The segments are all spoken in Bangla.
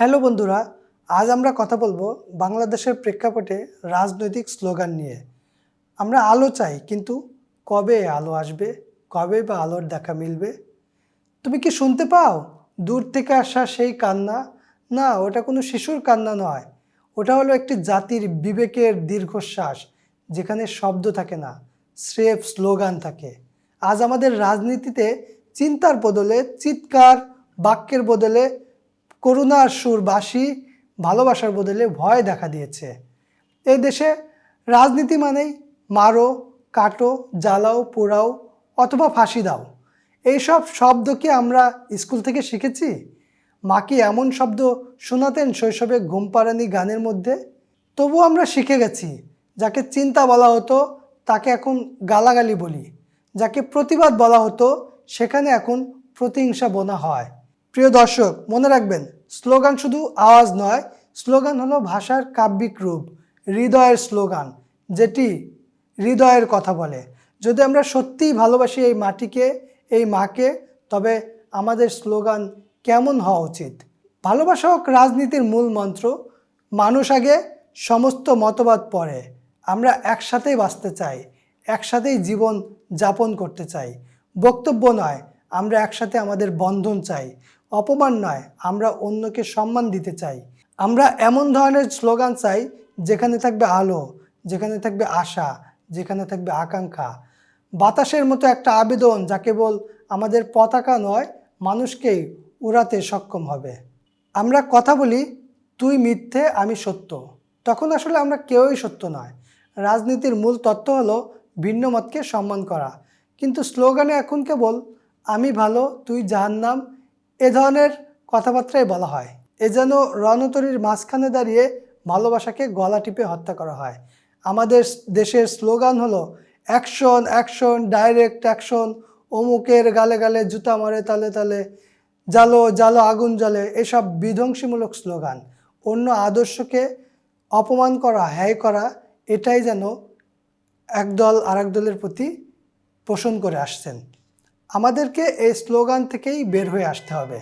হ্যালো বন্ধুরা, আজ আমরা কথা বলব বাংলাদেশের প্রেক্ষাপটে রাজনৈতিক স্লোগান নিয়ে। আমরা আলো চাই, কিন্তু কবে আলো আসবে, কবে বা আলোর দেখা মিলবে? তুমি কি শুনতে পাও? দূর থেকে আসা সেই কান্না? না, ওটা কোনো শিশুর কান্না নয়। ওটা হলো একটি জাতির বিবেকের দীর্ঘশ্বাস, যেখানে শব্দ থাকে না, স্রেফ স্লোগান থাকে। আজ আমাদের রাজনীতিতে চিন্তার বদলে, চিৎকার, বাক্যের বদলে করুণার সুর বাসি ভালোবাসার বদলে ভয় দেখা দিয়েছে। এই দেশে রাজনীতি মানেই মারো, কাটো, জ্বালাও, পোড়াও অথবা ফাঁসি দাও। এইসব শব্দ কি আমরা স্কুল থেকে শিখেছি? মা কি এমন শব্দ শোনাতেন শৈশবে ঘুমপাড়ানি গানের মধ্যে? তবু আমরা শিখে গেছি, যাকে চিন্তা বলা হতো, তাকে এখন গালাগালি বলি। যাকে প্রতিবাদ বলা হতো, সেখানে এখন প্রতিহিংসা বোনা হয়। প্রিয় দর্শক, মনে রাখবেন, স্লোগান শুধু আওয়াজ নয়, স্লোগান হলো ভাষার কাব্যিক রূপ, হৃদয়ের স্লোগান, যেটি হৃদয়ের কথা বলে। যদি আমরা সত্যিই ভালোবাসি এই মাটিকে, এই মাকে, তবে আমাদের স্লোগান কেমন হওয়া উচিত? ভালোবাসা হোক রাজনীতির মূল মন্ত্র, মানুষ আগে সমস্ত মতবাদ পরে আমরা একসাথেই বাঁচতে চাই, একসাথেই জীবন যাপন করতে চাই। বক্তব্য নয়, আমরা একসাথে আমাদের বন্ধন চাই। অপমান নয়, আমরা অন্যকে সম্মান দিতে চাই। আমরা এমন ধরনের স্লোগান চাই, যেখানে থাকবে আলো, যেখানে থাকবে আশা, যেখানে থাকবে আকাঙ্ক্ষা। বাতাসের মতো একটা আবেদন যা কেবল আমাদের পতাকা নয়, মানুষকেই উড়াতে সক্ষম হবে। আমরা কথা বলি, তুই মিথ্যে, আমি সত্য। তখন আসলে আমরা কেউই সত্য নয়। রাজনীতির মূল তত্ত্ব হলো ভিন্ন মতকে সম্মান করা। কিন্তু স্লোগানে এখন কেবল, আমি ভালো, তুই জাহান্নাম। এ ধরনের কথাবার্তাই বলা হয়। এ যেন রণতরীর মাঝখানে দাঁড়িয়ে ভালোবাসাকে গলা টিপে হত্যা করা হয়। আমাদের দেশের স্লোগান হলো, অ্যাকশন অ্যাকশন, ডাইরেক্ট অ্যাকশন, অমুকের গালে গালে জুতা মারে, তালে তালে জালো জালো আগুন জ্বলে। এসব বিধ্বংসীমূলক স্লোগান। অন্য আদর্শকে অপমান করা, হ্যায় করা, এটাই যেন একদল আরেক দলের প্রতি পোষণ করে আসছেন। আমাদেরকে এই স্লোগান থেকেই বের হয়ে আসতে হবে।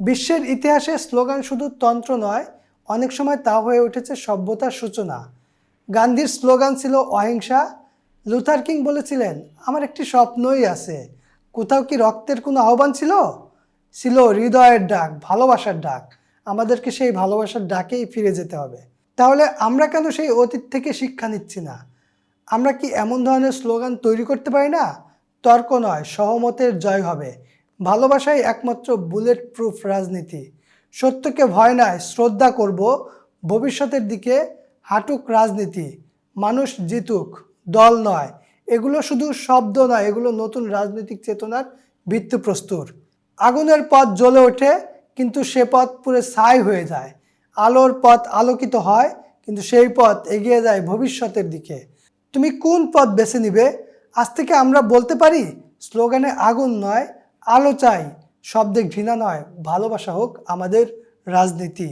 বিশ্বের ইতিহাসে স্লোগান শুধু তন্ত্র নয়, অনেক সময় তা হয়ে উঠেছে সভ্যতার সূচনা। গান্ধীর স্লোগান ছিল অহিংসা। লুথার কিং বলেছিলেন, আমার একটি স্বপ্নই আছে। কোথাও কি রক্তের কোনো আহ্বান ছিল? ছিল হৃদয়ের ডাক, ভালোবাসার ডাক। আমাদেরকে সেই ভালোবাসার ডাকেই ফিরে যেতে হবে। তাহলে আমরা কেন সেই অতীত থেকে শিক্ষা নিচ্ছি না? আমরা কি এমন ধরনের স্লোগান তৈরি করতে পারি না? তর্ক নয়, সহমতের জয় হবে। ভালোবাসাই একমাত্র বুলেট প্রুফ রাজনীতি। সত্যকে ভয় নয় শ্রদ্ধা করব। ভবিষ্যতের দিকে হাঁটুক রাজনীতি। মানুষ জিতুক, দল নয়। এগুলো শুধু শব্দ নয়, এগুলো নতুন রাজনৈতিক চেতনার ভিত্তিপ্রস্তুর আগুনের পথ জ্বলে ওঠে, কিন্তু সে পথ পুরো ছাই হয়ে যায়। আলোর পথ আলোকিত হয়, কিন্তু সেই পথ এগিয়ে যায় ভবিষ্যতের দিকে। তুমি কোন পথ বেছে নিবে? আজ থেকে আমরা বলতে পারি, স্লোগানে আগুন নয়, আলো চাই, শব্দে ঘৃণা নয়, ভালোবাসা হোক আমাদের রাজনীতি।